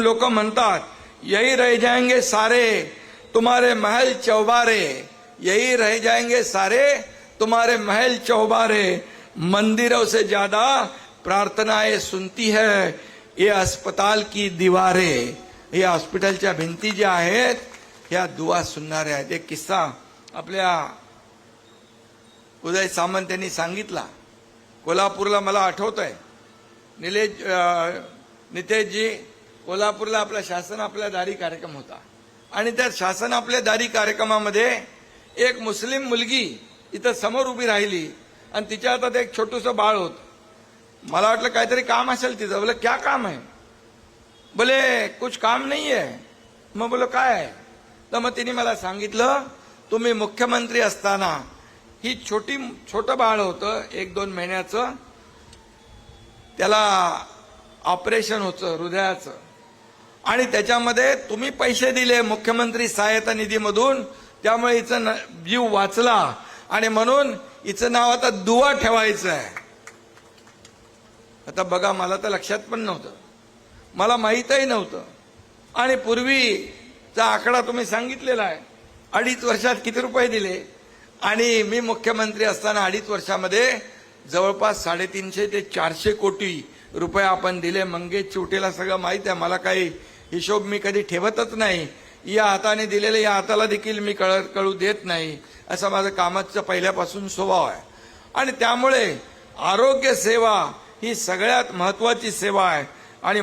म्हणून लोक म्हणतात यही रह जाएंगे सारे तुम्हारे महल चौबारे। यही रह जाएंगे सारे तुम्हारे महल चौबारे। मंदिरों से ज्यादा प्रार्थनाएं सुनती है ये अस्पताल की दिवारे। हे हॉस्पिटलच्या भिंती ज्या आहेत ह्या दुवा सुनणाऱ्या आहेत. एक किस्सा आपल्या उदय सामंत यांनी सांगितला. कोल्हापूरला मला आठवत आहे निलेश नितेशजी कोल्हापूरला आपला शासन आपल्या दारी कार्यक्रम होता. आणि त्या शासन आपल्या दारी कार्यक्रमामध्ये एक मुस्लिम मुलगी इथं समोर उभी राहिली आणि तिच्या हातात एक छोटूस बाळ होत. मला वाटलं काहीतरी काम असेल तिचं. बोलं क्या काम आहे? बोले कुछ काम नाही आहे. मग बोलो काय आहे? तर मग तिने मला सांगितलं तुम्ही मुख्यमंत्री असताना ही छोटी छोटं बाळ होतं एक दोन महिन्याचं. त्याला ऑपरेशन होतं हृदयाचं. आणि त्याच्यामध्ये तुम्ही पैसे दिले मुख्यमंत्री सहायता निधीमधून त्यामुळे हिचं न- जीव वाचला. आणि म्हणून हिचं नाव आता दुवा ठेवायचं आहे. आता बघा मला तर लक्षात पण नव्हतं. मला माहीतही नव्हतं. आणि पूर्वीचा आकडा तुम्ही सांगितलेला आहे. अडीच वर्षात किती रुपये दिले? आणि मी मुख्यमंत्री असताना अडीच वर्षामध्ये जवळपास साडेतीनशे ते चारशे कोटी रुपये आपण दिले. मंगेश चिवटेला सगळं माहीत आहे. मला काही हिशोब मी कधी ठेवतच नाही. या हाताने दिलेलं या हाताला देखील मी कळ कळू देत नाही. असा माझं कामाचा पहिल्यापासून स्वभाव आहे. आणि त्यामुळे आरोग्य सेवा ही सगळ्यात महत्वाची सेवा आहे. आणि